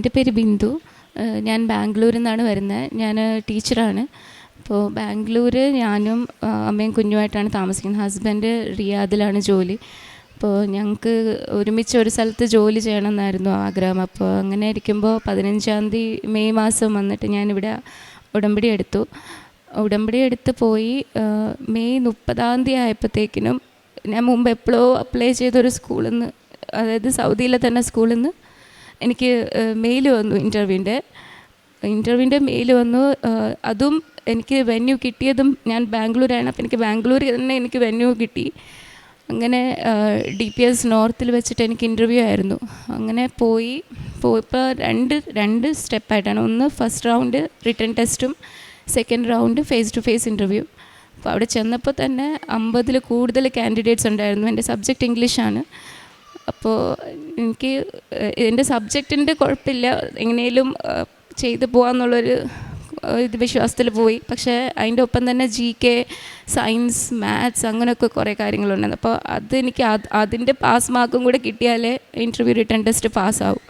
എന്റെ പേര് ബിന്ദു. ഞാൻ ബാംഗ്ലൂരിൽ നിന്നാണ് വരുന്നത്. ഞാൻ ടീച്ചറാണ്. അപ്പോൾ ബാംഗ്ലൂർ ഞാനും അമ്മയും കുഞ്ഞുമായിട്ടാണ് താമസിക്കുന്നത്. ഹസ്ബൻഡ് റിയാദിലാണ് ജോലി. അപ്പോൾ ഞങ്ങൾക്ക് ഒരുമിച്ച് ഒരു സ്ഥലത്ത് ജോലി ചെയ്യണമെന്നായിരുന്നു ആഗ്രഹം. അപ്പോൾ അങ്ങനെ ഇരിക്കുമ്പോൾ പതിനഞ്ചാം തീയതി മെയ് മാസം വന്നിട്ട് ഞാനിവിടെ ഉടമ്പടി എടുത്തു. ഉടമ്പടി എടുത്ത് പോയി മെയ് മുപ്പതാം തീയതി ആയപ്പോഴത്തേക്കിനും ഞാൻ മുമ്പ് എപ്പോഴോ അപ്ലൈ ചെയ്തൊരു സ്കൂളിൽ നിന്ന് അതായത് സൗദിയിലെ തന്നെ സ്കൂളിൽ നിന്ന് എനിക്ക് മെയിൽ വന്നു ഇന്റർവ്യൂവിന്റെ ഇന്റർവ്യൂവിന്റെ മെയിൽ വന്നു. അതും എനിക്ക് വെന്യൂ കിട്ടിയതും ഞാൻ ബാംഗ്ലൂരാണ്. അപ്പോൾ എനിക്ക് ബാംഗ്ലൂരിൽ തന്നെ എനിക്ക് വെന്യൂ കിട്ടി. അങ്ങനെ ഡി പി എസ് നോർത്തിൽ വെച്ചിട്ട് എനിക്ക് ഇന്റർവ്യൂ ആയിരുന്നു. അങ്ങനെ പോയി. പോയപ്പോൾ രണ്ട് രണ്ട് സ്റ്റെപ്പായിട്ടാണ്. ഒന്ന് ഫസ്റ്റ് റൗണ്ട് റിട്ടേൺ ടെസ്റ്റും second round phase two phase interview അപ്പോൾ അവിടെ ചെന്നപ്പോൾ തന്നെ അമ്പതിൽ കൂടുതൽ കാൻഡിഡേറ്റ്സ് ഉണ്ടായിരുന്നു. എന്റെ സബ്ജക്റ്റ് ഇംഗ്ലീഷാണ് അപ്പോൾ എനിക്ക് എന്റെ സബ്ജക്റ്റിന്റെ കുഴപ്പമില്ല. എങ്ങനെയും ചെയ്തു പോകാമെന്നുള്ളൊരു ഇത് വിശ്വാസത്തിൽ പോയി. പക്ഷേ അതിന്റെ ഒപ്പം തന്നെ ജി കെ സയൻസ് മാത്സ് അങ്ങനെയൊക്കെ കുറേ കാര്യങ്ങളുണ്ടായിരുന്നു അപ്പോൾ അതെനിക്ക് അത് അതിന്റെ പാസ് മാർക്കും കൂടെ കിട്ടിയാലേ ഇന്റർവ്യൂ റിട്ടേൺ ടെസ്റ്റ് പാസ്സാവും.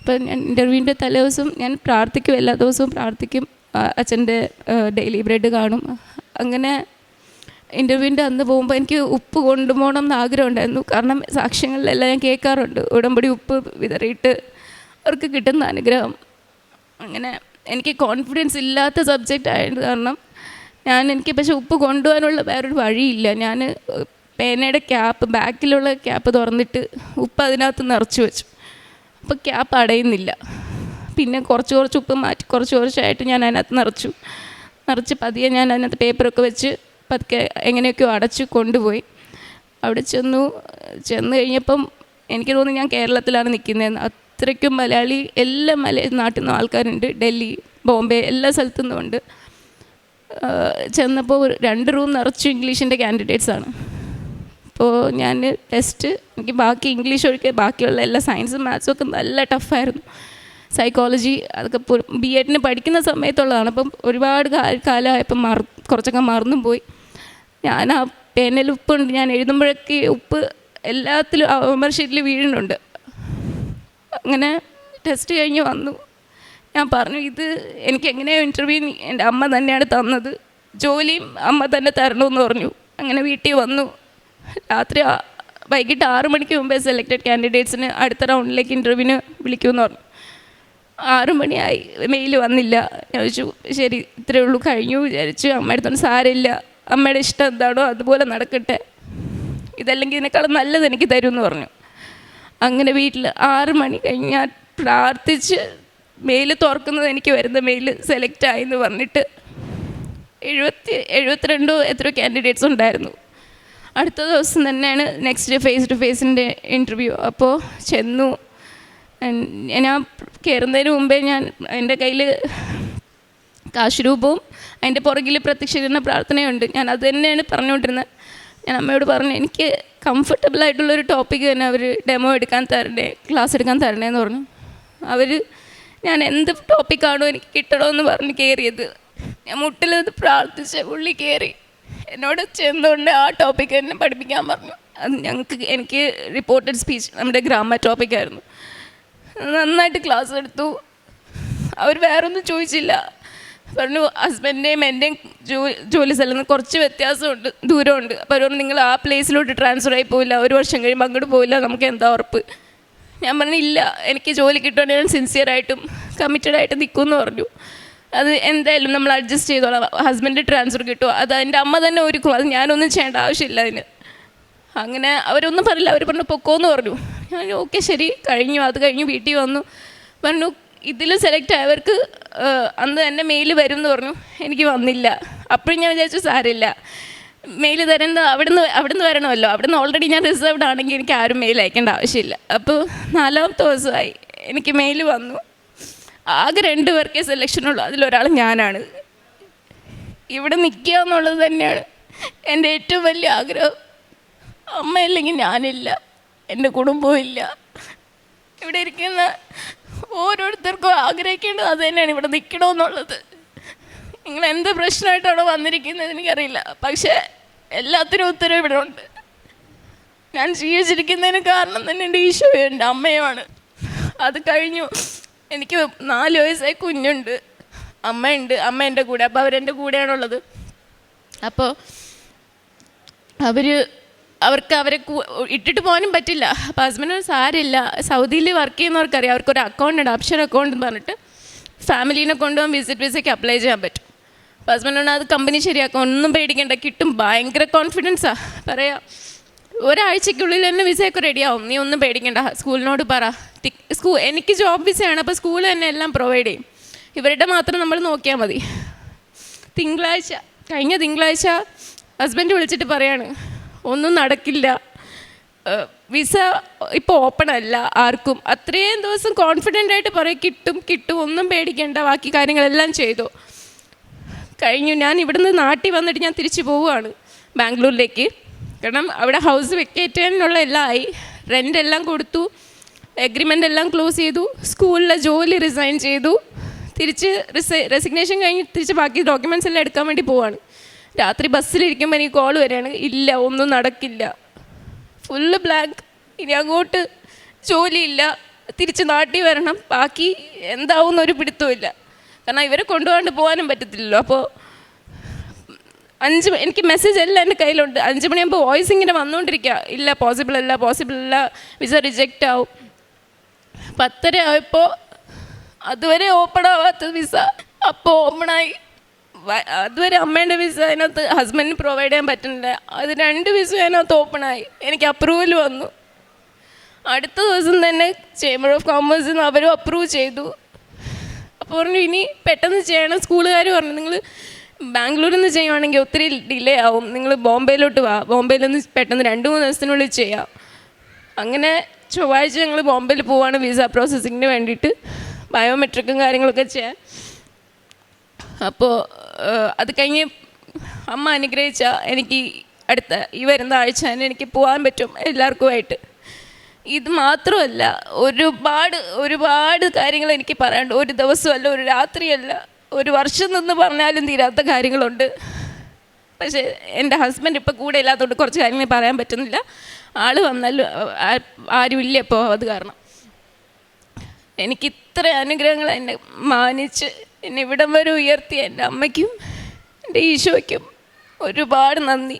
അപ്പോൾ ഞാൻ ഇന്റർവ്യൂവിന്റെ തലേ ദിവസം ഞാൻ പ്രാർത്ഥിക്കും എല്ലാ ദിവസവും പ്രാർത്ഥിക്കും. അച്ഛന്റെ ഡെയിലി ബ്രെഡ് കാണും. അങ്ങനെ ഇന്റർവ്യൂവിന്റെ അന്ന് പോകുമ്പോൾ എനിക്ക് ഉപ്പ് കൊണ്ടുപോകണം എന്ന് ആഗ്രഹം ഉണ്ടായിരുന്നു കാരണം സാക്ഷ്യങ്ങളിലെല്ലാം ഞാൻ കേൾക്കാറുണ്ട്. ഉടമ്പടി ഉപ്പ് വിതറിയിട്ട് അവർക്ക് കിട്ടുന്ന അനുഗ്രഹം. അങ്ങനെ എനിക്ക് കോൺഫിഡൻസ് ഇല്ലാത്ത സബ്ജക്റ്റ് ആയത് കാരണം ഞാൻ എനിക്ക് പക്ഷെ ഉപ്പ് കൊണ്ടുപോകാനുള്ള വേറൊരു വഴിയില്ല. ഞാൻ പേനയുടെ ക്യാപ്പ് ബാക്കിലുള്ള ക്യാപ്പ് തുറന്നിട്ട് ഉപ്പ് അതിനകത്ത് നിറച്ചു വെച്ചു. അപ്പോൾ ക്യാപ്പ് അടയുന്നില്ല. പിന്നെ കുറച്ച് കുറച്ച് ഉപ്പ് മാറ്റി കുറച്ച് കുറച്ചായിട്ട് ഞാൻ അതിനകത്ത് നിറച്ചു. നിറച്ച് പതിയെ ഞാൻ അതിനകത്ത് പേപ്പറൊക്കെ വെച്ച് പതുക്കെ എങ്ങനെയൊക്കെയോ അടച്ചു കൊണ്ടുപോയി. അവിടെ ചെന്നു ചെന്ന് കഴിഞ്ഞപ്പം എനിക്ക് തോന്നുന്നു ഞാൻ കേരളത്തിലാണ് നിൽക്കുന്നതെന്ന്. അത്രയ്ക്കും മലയാളി എല്ലാ മല നാട്ടിൽ നിന്നും ആൾക്കാരുണ്ട്. ഡൽഹി ബോംബെ എല്ലാ സ്ഥലത്തു നിന്നുമുണ്ട് ചെന്നപ്പോൾ രണ്ട് റൂം നിറച്ചു ഇംഗ്ലീഷിന്റെ കാൻഡിഡേറ്റ്സ് ആണ്. അപ്പോൾ ഞാൻ ടെസ്റ്റ് എനിക്ക് ബാക്കി ഇംഗ്ലീഷ് ഒഴികെ ബാക്കിയുള്ള എല്ലാ സയൻസും മാത്സും ഒക്കെ നല്ല ടഫായിരുന്നു സൈക്കോളജി അതൊക്കെ ബി എഡിന് പഠിക്കുന്ന സമയത്തുള്ളതാണ്. അപ്പം ഒരുപാട് കാലമായപ്പം മറ കുറച്ചൊക്കെ മറന്നും പോയി ഞാൻ ആ പേനയിൽ ഉപ്പുണ്ട്. ഞാൻ എഴുതുമ്പോഴൊക്കെ ഉപ്പ് എല്ലാത്തിലും ഹോംവർക്ക് ഷീറ്റിൽ വീഴുന്നുണ്ട്. അങ്ങനെ ടെസ്റ്റ് കഴിഞ്ഞ് വന്നു. ഞാൻ പറഞ്ഞു ഇത് എനിക്ക് എങ്ങനെയോ ഇന്റർവ്യൂ എന്റെ അമ്മ തന്നെയാണ് തന്നത്. ജോലിയും അമ്മ തന്നെ തരണമെന്ന് പറഞ്ഞു. അങ്ങനെ വീട്ടിൽ വന്നു. രാത്രി വൈകിട്ട് ആറ് മണിക്ക് മുമ്പേ സെലക്റ്റഡ് കാൻഡിഡേറ്റ്സിന് അടുത്ത റൗണ്ടിലേക്ക് ഇന്റർവ്യൂവിന് വിളിക്കുമെന്ന് പറഞ്ഞു. ആറു മണിയായി. മെയിൽ വന്നില്ല. ഞാൻ ചോദിച്ചു ശരി ഇത്രയേ ഉള്ളൂ. കഴിഞ്ഞു വിചാരിച്ചു. അമ്മ അടുത്തോണ്ട് സാരമില്ല. അമ്മയുടെ ഇഷ്ടം എന്താണോ അതുപോലെ നടക്കട്ടെ. ഇതല്ലെങ്കിൽ ഇതിനേക്കാളും നല്ലത് എനിക്ക് തരും എന്ന് പറഞ്ഞു. അങ്ങനെ വീട്ടിൽ ആറ് മണി കഴിഞ്ഞ് ഞാൻ പ്രാർത്ഥിച്ച് മെയിൽ തുറക്കുന്നത് എനിക്ക് വരുന്ന മെയിൽ സെലക്ട് ആയി എന്ന് പറഞ്ഞിട്ട് എഴുപത്തി എഴുപത്തിരണ്ടോ എത്രയോ കാൻഡിഡേറ്റ്സ് ഉണ്ടായിരുന്നു. അടുത്ത ദിവസം തന്നെയാണ് നെക്സ്റ്റ് ഫേസ് ടു ഫേസിന്റെ ഇന്റർവ്യൂ അപ്പോൾ ചെന്നു. ഞാൻ കയറുന്നതിന് മുമ്പേ ഞാൻ എന്റെ കയ്യിൽ കാശ് രൂപവും അതിന്റെ പുറകിൽ പ്രത്യക്ഷീകരണ പ്രാർത്ഥനയുണ്ട്. ഞാൻ അത് തന്നെയാണ് പറഞ്ഞുകൊണ്ടിരുന്നത്. ഞാൻ അമ്മയോട് പറഞ്ഞു എനിക്ക് കംഫർട്ടബിൾ ആയിട്ടുള്ളൊരു ടോപ്പിക്ക് തന്നെ അവർ ഡെമോ എടുക്കാൻ തരണേ ക്ലാസ് എടുക്കാൻ തരണേ എന്ന് പറഞ്ഞു. അവർ ഞാൻ എന്ത് ടോപ്പിക്കാണോ എനിക്ക് കിട്ടണമെന്ന് പറഞ്ഞ് കയറിയത് ഞാൻ മുട്ടിലത് പ്രാർത്ഥിച്ച് പുള്ളി കയറി എന്നോട് ചെന്നുകൊണ്ട് ആ ടോപ്പിക്ക് തന്നെ പഠിപ്പിക്കാൻ പറഞ്ഞു. അത് ഞങ്ങൾക്ക് എനിക്ക് റിപ്പോർട്ടഡ് സ്പീച്ച് നമ്മുടെ ഗ്രാമർ ടോപ്പിക്കായിരുന്നു നന്നായിട്ട് ക്ലാസ് എടുത്തു. അവർ വേറൊന്നും ചോദിച്ചില്ല. പറഞ്ഞു ഹസ്ബൻഡിന്റെയും എന്റെയും ജോലി സ്ഥലത്ത് നിന്ന് കുറച്ച് വ്യത്യാസമുണ്ട് ദൂരമുണ്ട്. അപ്പോൾ അവർ നിങ്ങൾ ആ പ്ലേസിലോട്ട് ട്രാൻസ്ഫർ ആയി പോയില്ല ഒരു വർഷം കഴിയുമ്പോൾ അങ്ങോട്ട് പോയില്ല നമുക്ക് എന്താ ഉറപ്പ്? ഞാൻ പറഞ്ഞു ഇല്ല. എനിക്ക് ജോലി കിട്ടുവാൻ ഞാൻ സിൻസിയറായിട്ടും കമ്മിറ്റഡ് ആയിട്ട് നിൽക്കുമെന്ന് പറഞ്ഞു. അത് എന്തായാലും നമ്മൾ അഡ്ജസ്റ്റ് ചെയ്തോളാം. ഹസ്ബൻഡ് ട്രാൻസ്ഫർ കിട്ടുമോ അത് എന്റെ അമ്മ തന്നെ ഒരുക്കും. അത് ഞാനൊന്നും ചെയ്യേണ്ട ആവശ്യമില്ല അതിന്. അങ്ങനെ അവരൊന്നും പറഞ്ഞില്ല അവർ പറഞ്ഞു പൊക്കോന്ന് പറഞ്ഞു. ഞാൻ ഓക്കെ ശരി. കഴിഞ്ഞു. അത് കഴിഞ്ഞു വീട്ടിൽ വന്നു. പറഞ്ഞു ഇതിൽ സെലക്ട് ആയവർക്ക് അന്ന് തന്നെ മെയിൽ വരും എന്ന് പറഞ്ഞു. എനിക്ക് വന്നില്ല. അപ്പോഴും ഞാൻ വിചാരിച്ചു സാരില്ല. മെയിൽ തരുന്നത് അവിടുന്ന് അവിടുന്ന് വരണമല്ലോ. അവിടുന്ന് ഓൾറെഡി ഞാൻ റിസർവ്ഡ് ആണെങ്കിൽ എനിക്ക് ആരും മെയിൽ അയക്കേണ്ട ആവശ്യമില്ല. അപ്പോൾ നാലാമത്തെ ദിവസമായി എനിക്ക് മെയിൽ വന്നു. ആകെ രണ്ട് പേർക്കേ സെലക്ഷനുള്ളൂ അതിലൊരാൾ ഞാനാണ്. ഇവിടെ നിൽക്കുക എന്നുള്ളത് തന്നെയാണ് എന്റെ ഏറ്റവും വലിയ ആഗ്രഹം. അമ്മയില്ലെങ്കിൽ ഞാനില്ല. എന്റെ കുടുംബവും ഇല്ല ഇവിടെ ഇരിക്കുന്ന ഓരോരുത്തർക്കും ആഗ്രഹിക്കേണ്ടത് അത് തന്നെയാണ് ഇവിടെ നിൽക്കണമെന്നുള്ളത് നിങ്ങൾ എന്ത് പ്രശ്നമായിട്ടാണ് വന്നിരിക്കുന്നത് എനിക്കറിയില്ല. പക്ഷേ എല്ലാത്തിനും ഉത്തരവ് ഇവിടെ ഉണ്ട്. ഞാൻ ജീവിച്ചിരിക്കുന്നതിന് കാരണം തന്നെ എന്റെ ഈശോയും എന്റെ അമ്മയുമാണ്. അത് കഴിഞ്ഞു. എനിക്ക് നാല് വയസ്സായി കുഞ്ഞുണ്ട്. അമ്മയുണ്ട്. അമ്മ എന്റെ കൂടെ. അപ്പോൾ അവരെന്റെ കൂടെയാണുള്ളത് അപ്പോൾ അവർ അവർക്ക് അവരെ ഇട്ടിട്ട് പോകാനും പറ്റില്ല. അപ്പോൾ ഹസ്ബൻഡിന് സാരില്ല സൗദിയിൽ വർക്ക് ചെയ്യുന്നവർക്കറിയാം. അവർക്കൊരു അക്കൗണ്ട് ഉണ്ട് അപ്ഷർ അക്കൗണ്ട് എന്ന് പറഞ്ഞിട്ട് ഫാമിലീനെ കൊണ്ടുപോകാൻ വിസിറ്റ് വിസയ്ക്ക് അപ്ലൈ ചെയ്യാൻ പറ്റും. അപ്പോൾ ഹസ്ബൻഡിനോട് അത് കമ്പനി ശരിയാക്കും. ഒന്നും പേടിക്കേണ്ട. കിട്ടും. ഭയങ്കര കോൺഫിഡൻസാണ് പറയാം ഒരാഴ്ചയ്ക്കുള്ളിൽ തന്നെ വിസയൊക്കെ റെഡിയാവും നീ ഒന്നും പേടിക്കണ്ട. സ്കൂളിനോട് പറ. സ്കൂൾ എനിക്ക് ജോബ് വിസയാണ് അപ്പോൾ സ്കൂൾ തന്നെ എല്ലാം പ്രൊവൈഡ് ചെയ്യും. ഇവരുടെ മാത്രം നമ്മൾ നോക്കിയാൽ മതി. തിങ്കളാഴ്ച കഴിഞ്ഞ തിങ്കളാഴ്ച ഹസ്ബൻഡ് വിളിച്ചിട്ട് പറയാണ്. ഒന്നും നടക്കില്ല. വിസ ഇപ്പോൾ ഓപ്പൺ അല്ല ആർക്കും. അത്രയും ദിവസം കോൺഫിഡന്റ് ആയിട്ട് പറയും കിട്ടും കിട്ടും ഒന്നും പേടിക്കേണ്ട ബാക്കി കാര്യങ്ങളെല്ലാം ചെയ്തു. കഴിഞ്ഞു. ഞാൻ ഇവിടുന്ന് നാട്ടിൽ വന്നിട്ട് ഞാൻ തിരിച്ചു പോവുകയാണ് ബാംഗ്ലൂരിലേക്ക്. കാരണം അവിടെ ഹൗസ് വെക്കേറ്റ് ചെയ്യാനുള്ള എല്ലാം ആയി. റെന്റ് എല്ലാം കൊടുത്തു. എഗ്രിമെന്റ് എല്ലാം ക്ലോസ് ചെയ്തു. സ്കൂളിലെ ജോലി റിസൈൻ ചെയ്തു. തിരിച്ച് റിസൈ റെസിഗ്നേഷൻ കഴിഞ്ഞ് തിരിച്ച് ബാക്കി ഡോക്യുമെന്റ്സ് എല്ലാം എടുക്കാൻ വേണ്ടി പോവാണ് രാത്രി ബസ്സിലിരിക്കുമ്പോൾ എനിക്ക് കോൾ വരികയാണ് ഇല്ല ഒന്നും നടക്കില്ല. ഫുള്ള് ബ്ലാങ്ക് ഇനി അങ്ങോട്ട് ജോലിയില്ല തിരിച്ച് നാട്ടിൽ വരണം. ബാക്കി എന്താവും ഒരു പിടുത്തമില്ല കാരണം ഇവരെ കൊണ്ടുപോകാണ്ട് പോകാനും പറ്റത്തില്ലല്ലോ. അപ്പോൾ അഞ്ച് എനിക്ക് മെസ്സേജ് എല്ലാം എന്റെ കയ്യിലുണ്ട്. അഞ്ച് മണിയാകുമ്പോൾ വോയിസ് ഇങ്ങനെ വന്നുകൊണ്ടിരിക്കുക ഇല്ല പോസിബിൾ അല്ല പോസിബിൾ അല്ല. വിസ റിജക്റ്റ് ആവും. പത്തര ആയപ്പോൾ അതുവരെ ഓപ്പൺ ആവാത്ത വിസ അപ്പോൾ ഓപ്പണായി അതുവരെ അമ്മേന്റെ വിസ അതിനകത്ത് ഹസ്ബൻഡിന് പ്രൊവൈഡ് ചെയ്യാൻ പറ്റുന്നില്ല. അത് രണ്ട് വിസ അതിനകത്ത് ഓപ്പണായി എനിക്ക് അപ്രൂവൽ വന്നു. അടുത്ത ദിവസം തന്നെ ചേംബർ ഓഫ് കോമേഴ്സിൽ നിന്ന് അവരും അപ്രൂവ് ചെയ്തു. അപ്പോൾ പറഞ്ഞു ഇനി പെട്ടെന്ന് ചെയ്യണം. സ്കൂളുകാർ പറഞ്ഞു നിങ്ങൾ ബാംഗ്ലൂരിൽ നിന്ന് ചെയ്യുവാണെങ്കിൽ ഒത്തിരി ഡിലേ ആവും. നിങ്ങൾ ബോംബെയിലോട്ട് വാ. ബോംബെയിൽ നിന്ന് പെട്ടെന്ന് രണ്ട് മൂന്ന് ദിവസത്തിനുള്ളിൽ ചെയ്യാം. അങ്ങനെ ചൊവ്വാഴ്ച ഞങ്ങൾ ബോംബെയിൽ പോവാണ് വിസ പ്രോസസ്സിങ്ങിന് വേണ്ടിയിട്ട്. ബയോമെട്രിക്കും കാര്യങ്ങളൊക്കെ ചെയ്യാൻ. അപ്പോൾ അത് കഴിഞ്ഞ് അമ്മ അനുഗ്രഹിച്ച എനിക്ക് അടുത്ത ഈ വരുന്ന ആഴ്ച തന്നെ എനിക്ക് പോകാൻ പറ്റും എല്ലാവർക്കുമായിട്ട്. ഇത് മാത്രമല്ല ഒരുപാട് ഒരുപാട് കാര്യങ്ങൾ എനിക്ക് പറയാനുണ്ട്. ഒരു ദിവസമല്ല ഒരു രാത്രിയല്ല ഒരു വർഷം നിന്ന് പറഞ്ഞാലും തീരാത്ത കാര്യങ്ങളുണ്ട്. പക്ഷേ എന്റെ ഹസ്ബൻഡ് ഇപ്പോൾ കൂടെ ഇല്ലാത്തതുകൊണ്ട് കുറച്ച് കാര്യങ്ങൾ പറയാൻ പറ്റുന്നില്ല. ആൾ വന്നാലും ആരുമില്ല ഇപ്പോൾ അത് കാരണം. എനിക്ക് ഇത്ര അനുഗ്രഹങ്ങൾ എന്നെ മാനിച്ച് എന്നെ ഇവിടം വരെ ഉയർത്തിയ എന്റെ അമ്മയ്ക്കും എന്റെ ഈശോയ്ക്കും ഒരുപാട് നന്ദി.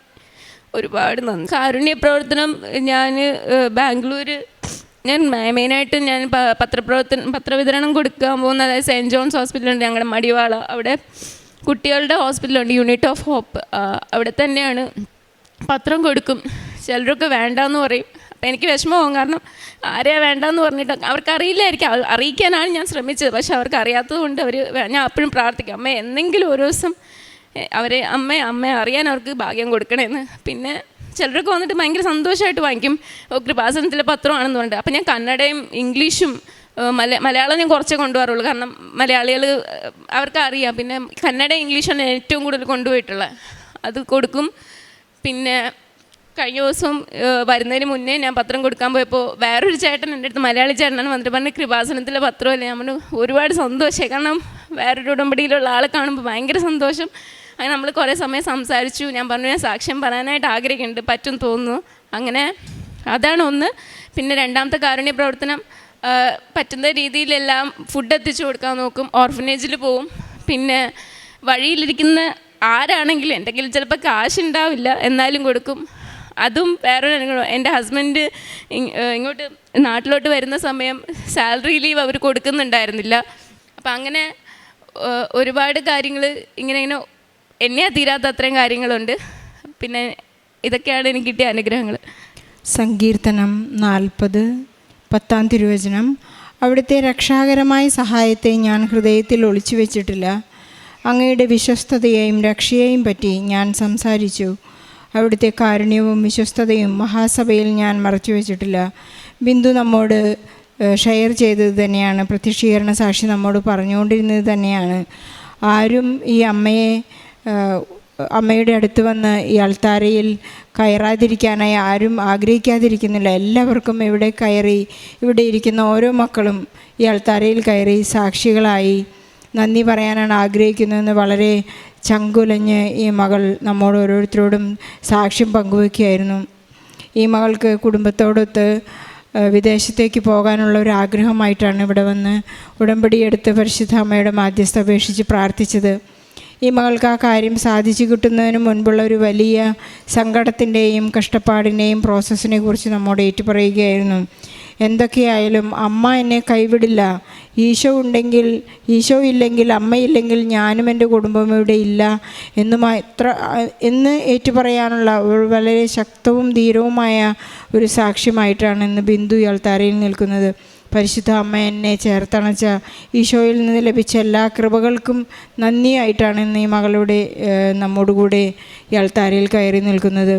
ഒരുപാട് നന്ദി. കാരുണ്യ പ്രവർത്തനം ഞാൻ ബാംഗ്ലൂർ ഞാൻ മെയിനായിട്ട് ഞാൻ പത്രപ്രവർത്തനം പത്രവിതരണം കൊടുക്കാൻ പോകുന്ന അതായത് സെന്റ് ജോൺസ് ഹോസ്പിറ്റലുണ്ട് ഞങ്ങളുടെ മടിവാള. അവിടെ കുട്ടികളുടെ ഹോസ്പിറ്റലുണ്ട് യൂണിറ്റ് ഓഫ് ഹോപ്പ്. അവിടെ തന്നെയാണ് പത്രം കൊടുക്കും. ചിലരൊക്കെ വേണ്ടാന്ന് പറയും. അപ്പം എനിക്ക് വിഷമമാകും കാരണം ആരെയാ വേണ്ടെന്ന് പറഞ്ഞിട്ട് അവർക്ക് അറിയില്ലായിരിക്കും അറിയിക്കാനാണ് ഞാൻ ശ്രമിച്ചത്. പക്ഷെ അവർക്ക് അറിയാത്തത് കൊണ്ട് അവർ ഞാൻ അപ്പോഴും പ്രാർത്ഥിക്കും. അമ്മ എന്തെങ്കിലും ഒരു ദിവസം അവരെ അമ്മ അമ്മ അറിയാൻ അവർക്ക് ഭാഗ്യം കൊടുക്കണേന്ന്. പിന്നെ ചിലരൊക്കെ വന്നിട്ട് ഭയങ്കര സന്തോഷമായിട്ട് വാങ്ങിക്കും. കൃപാസനത്തിലെ പത്രമാണെന്ന് പറഞ്ഞിട്ട്. അപ്പം ഞാൻ കന്നഡയും ഇംഗ്ലീഷും മല മലയാളം ഞാൻ കുറച്ചേ കൊണ്ടുപോകാറുള്ളൂ കാരണം മലയാളികൾ അവർക്ക് അറിയാം പിന്നെ കന്നഡ ഇംഗ്ലീഷാണ് ഏറ്റവും കൂടുതൽ കൊണ്ടുപോയിട്ടുള്ളത്. അത് കൊടുക്കും. പിന്നെ കഴിഞ്ഞ ദിവസം വരുന്നതിന് മുന്നേ ഞാൻ പത്രം കൊടുക്കാൻ പോയപ്പോൾ വേറൊരു ചേട്ടൻ എന്റെ അടുത്ത് മലയാളി ചേട്ടനാണ് വന്നിട്ട് പറഞ്ഞ കൃപാസനത്തിലെ പത്രമല്ലേ? പറഞ്ഞു ഒരുപാട് സന്തോഷമായി കാരണം വേറൊരു ഉടമ്പടിയിലുള്ള ആളെ കാണുമ്പോൾ ഭയങ്കര സന്തോഷം. അങ്ങനെ നമ്മൾ കുറേ സമയം സംസാരിച്ചു. ഞാൻ പറഞ്ഞു ഞാൻ സാക്ഷ്യം പറയാനായിട്ട് ആഗ്രഹിക്കുന്നുണ്ട്. പറ്റും തോന്നുന്നു. അങ്ങനെ അതാണ് ഒന്ന്. പിന്നെ രണ്ടാമത്തെ കാരുണ്യ പ്രവർത്തനം പറ്റുന്ന രീതിയിലെല്ലാം ഫുഡ് എത്തിച്ചു കൊടുക്കാൻ നോക്കും. ഓർഫനേജിൽ പോവും. പിന്നെ വഴിയിലിരിക്കുന്ന ആരാണെങ്കിലും എന്തെങ്കിലും ചിലപ്പോൾ കാശുണ്ടാവില്ല എന്നാലും കൊടുക്കും. അതും വേറൊരു അനുഗ്രഹം. എന്റെ ഹസ്ബൻഡ് ഇങ്ങോട്ട് നാട്ടിലോട്ട് വരുന്ന സമയം സാലറി ലീവ് അവർ കൊടുക്കുന്നുണ്ടായിരുന്നില്ല. അപ്പം അങ്ങനെ ഒരുപാട് കാര്യങ്ങൾ ഇങ്ങനെ ഇങ്ങനെ എന്നെയാ തീരാത്ത അത്രയും കാര്യങ്ങളുണ്ട്. പിന്നെ ഇതൊക്കെയാണ് എനിക്ക് കിട്ടിയ അനുഗ്രഹങ്ങൾ. സങ്കീർത്തനം നാൽപ്പത് പത്താം തിരുവചനം. അവിടുത്തെ രക്ഷാകരമായ സഹായത്തെ ഞാൻ ഹൃദയത്തിൽ ഒളിച്ചു വെച്ചിട്ടില്ല അങ്ങയുടെ വിശ്വസ്തതയെയും രക്ഷയെയും പറ്റി ഞാൻ സംസാരിച്ചു. അവിടുത്തെ കാരുണ്യവും വിശ്വസ്തതയും മഹാസഭയിൽ ഞാൻ മറച്ചു വെച്ചിട്ടില്ല. ബിന്ദു നമ്മോട് ഷെയർ ചെയ്തത് തന്നെയാണ്. പ്രത്യക്ഷീകരണ സാക്ഷി നമ്മോട് പറഞ്ഞുകൊണ്ടിരുന്നത് തന്നെയാണ്. ആരും ഈ അമ്മയെ അമ്മയുടെ അടുത്ത് വന്ന് ഈ അൾത്താരയിൽ കയറാതിരിക്കാനായി ആരും ആഗ്രഹിക്കാതിരിക്കുന്നില്ല. എല്ലാവർക്കും ഇവിടെ കയറി ഇവിടെ ഇരിക്കുന്ന ഓരോ മക്കളും ഈ അൾത്താരയിൽ കയറി സാക്ഷികളായി നന്ദി പറയാനാണ് ആഗ്രഹിക്കുന്നതെന്ന് വളരെ ചങ്കുലഞ്ഞ് ഈ മകൾ നമ്മോട് ഓരോരുത്തരോടും സാക്ഷ്യം പങ്കുവയ്ക്കുകയായിരുന്നു. ഈ മകൾക്ക് കുടുംബത്തോടൊത്ത് വിദേശത്തേക്ക് പോകാനുള്ള ഒരു ആഗ്രഹമായിട്ടാണ് ഇവിടെ വന്ന് ഉടമ്പടിയെടുത്ത് പരിശുദ്ധ അമ്മയുടെ മാധ്യസ്ഥ അപേക്ഷിച്ച് പ്രാർത്ഥിച്ചത്. ഈ മകൾക്ക് ആ കാര്യം സാധിച്ചു കിട്ടുന്നതിന് മുൻപുള്ള ഒരു വലിയ സങ്കടത്തിന്റെയും കഷ്ടപ്പാടിന്റെയും പ്രോസസ്സിനെ കുറിച്ച് നമ്മോട് ഏറ്റുപറയുകയായിരുന്നു. എന്തൊക്കെയായാലും അമ്മ എന്നെ കൈവിടില്ല ഈശോ ഉണ്ടെങ്കിൽ ഈശോ ഇല്ലെങ്കിൽ അമ്മയില്ലെങ്കിൽ ഞാനും എന്റെ കുടുംബം ഇവിടെ ഇല്ല എന്ന് എത്ര എന്ന് ഏറ്റുപറയാനുള്ള വളരെ ശക്തവും ധീരവുമായ ഒരു സാക്ഷ്യമായിട്ടാണ് ഇന്ന് ബിന്ദു ഇയാൾ തറയിൽ നിൽക്കുന്നത്. പരിശുദ്ധ അമ്മ എന്നെ ചേർത്തണച്ച ഈശോയിൽ നിന്ന് ലഭിച്ച എല്ലാ കൃപകൾക്കും നന്ദിയായിട്ടാണ് ഇന്ന് ഈ മകളുടെ നമ്മോടുകൂടെ ഇയാൾ ഇയാൾത്താരയിൽ കയറി നിൽക്കുന്നത്.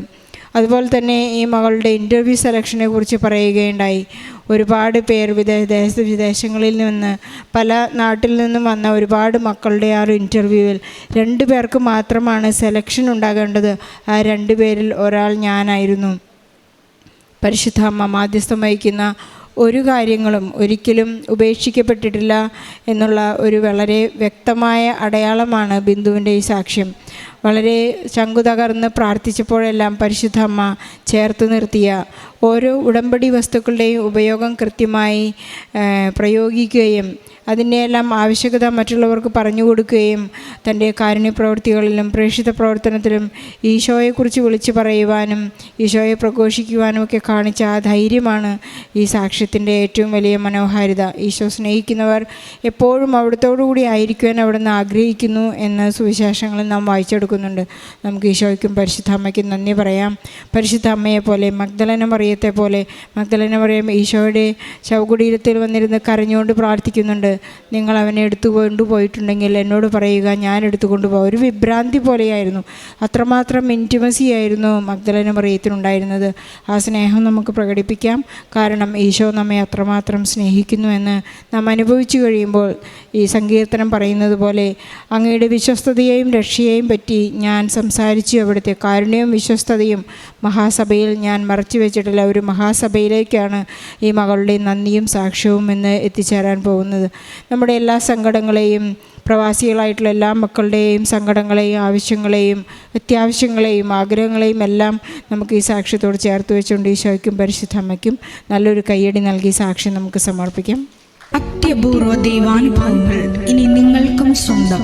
അതുപോലെ തന്നെ ഈ മകളുടെ ഇന്റർവ്യൂ സെലക്ഷനെ കുറിച്ച് പറയുകയുണ്ടായി. ഒരുപാട് പേർ വിദേശ ദേശ വിദേശങ്ങളിൽ നിന്ന് പല നാട്ടിൽ നിന്നും വന്ന ഒരുപാട് മക്കളുടെ ആ ഒരു ഇന്റർവ്യൂവിൽ രണ്ട് പേർക്ക് മാത്രമാണ് സെലക്ഷൻ ഉണ്ടാകേണ്ടത്. ആ രണ്ട് പേരിൽ ഒരാൾ ഞാനായിരുന്നു. പരിശുദ്ധ അമ്മ മാധ്യസ്ഥം വഹിക്കുന്ന ഒരു കാര്യങ്ങളും ഒരിക്കലും ഉപേക്ഷിക്കപ്പെട്ടിട്ടില്ല എന്നുള്ള ഒരു വളരെ വ്യക്തമായ അടയാളമാണ് ബിന്ദുവിന്റെ ഈ സാക്ഷ്യം. വളരെ ചങ്കു തകർന്ന് പ്രാർത്ഥിച്ചപ്പോഴെല്ലാം പരിശുദ്ധ അമ്മ ചേർത്ത് നിർത്തിയ ഓരോ ഉടമ്പടി വസ്തുക്കളുടെയും ഉപയോഗം കൃത്യമായി പ്രയോഗിക്കുകയും അതിന്റെയെല്ലാം ആവശ്യകത മറ്റുള്ളവർക്ക് പറഞ്ഞു കൊടുക്കുകയും തന്റെ കാരുണ്യ പ്രവൃത്തികളിലും പ്രേക്ഷിത പ്രവർത്തനത്തിലും ഈശോയെക്കുറിച്ച് വിളിച്ചു പറയുവാനും ഈശോയെ പ്രഘോഷിക്കുവാനും ഒക്കെ കാണിച്ച ആ ധൈര്യമാണ് ഈ സാക്ഷ്യത്തിന്റെ ഏറ്റവും വലിയ മനോഹാരിത. ഈശോ സ്നേഹിക്കുന്നവർ എപ്പോഴും അവിടത്തോടുകൂടി ആയിരിക്കുവാൻ അവിടുന്ന് ആഗ്രഹിക്കുന്നു എന്ന് സുവിശേഷങ്ങളിൽ നാം വായിച്ചെടുക്കുന്നുണ്ട്. നമുക്ക് ഈശോയ്ക്കും പരിശുദ്ധ അമ്മയ്ക്കും നന്ദി പറയാം. പരിശുദ്ധ അമ്മയെ പോലെ മഗ്ദലന മറിയത്തെ പോലെ മഗ്ദലന മറിയം ഈശോയുടെ ശവകുടീരത്തിൽ വന്നിരുന്ന് കരഞ്ഞുകൊണ്ട് പ്രാർത്ഥിക്കുന്നുണ്ട്. നിങ്ങൾ അവനെ എടുത്തു കൊണ്ടുപോയിട്ടുണ്ടെങ്കിൽ എന്നോട് പറയുക ഞാൻ എടുത്തു കൊണ്ടുപോകാം ഒരു വിഭ്രാന്തി പോലെയായിരുന്നു. അത്രമാത്രം ഇന്റിമസി ആയിരുന്നു മഗ്ദലന മറിയത്തിനുണ്ടായിരുന്നത്. ആ സ്നേഹം നമുക്ക് പ്രകടിപ്പിക്കാം. കാരണം ഈശോ നമ്മെ അത്രമാത്രം സ്നേഹിക്കുന്നു എന്ന് നാം അനുഭവിച്ചു കഴിയുമ്പോൾ ഈ സങ്കീർത്തനം പറയുന്നത് പോലെ അങ്ങയുടെ വിശ്വസ്തതയെയും രക്ഷയെയും പറ്റി ഞാൻ സംസാരിച്ചു അവിടുത്തെ കാരുണ്യവും വിശ്വസ്തതയും മഹാസഭയിൽ ഞാൻ മറച്ചു വെച്ചിട്ടില്ല ഒരു മഹാസഭയിലേക്കാണ് ഈ മകളുടെ നന്ദിയും സാക്ഷ്യവും എന്ന് എത്തിച്ചേരാൻ പോകുന്നത്. നമ്മുടെ എല്ലാ സങ്കടങ്ങളെയും പ്രവാസികളായിട്ടുള്ള എല്ലാ മക്കളുടെയും സങ്കടങ്ങളെയും ആവശ്യങ്ങളെയും അത്യാവശ്യങ്ങളെയും ആഗ്രഹങ്ങളെയും എല്ലാം നമുക്ക് ഈ സാക്ഷ്യത്തോട് ചേർത്ത് വെച്ചുകൊണ്ട് ഈശോയ്ക്കും പരിശുദ്ധമ്മയ്ക്കും നല്ലൊരു കയ്യടി നൽകി സാക്ഷ്യം നമുക്ക് സമർപ്പിക്കാം. അത്യപൂർവ ദൈവാനുഭവങ്ങൾ ഇനി നിങ്ങൾക്കും സ്വന്തം.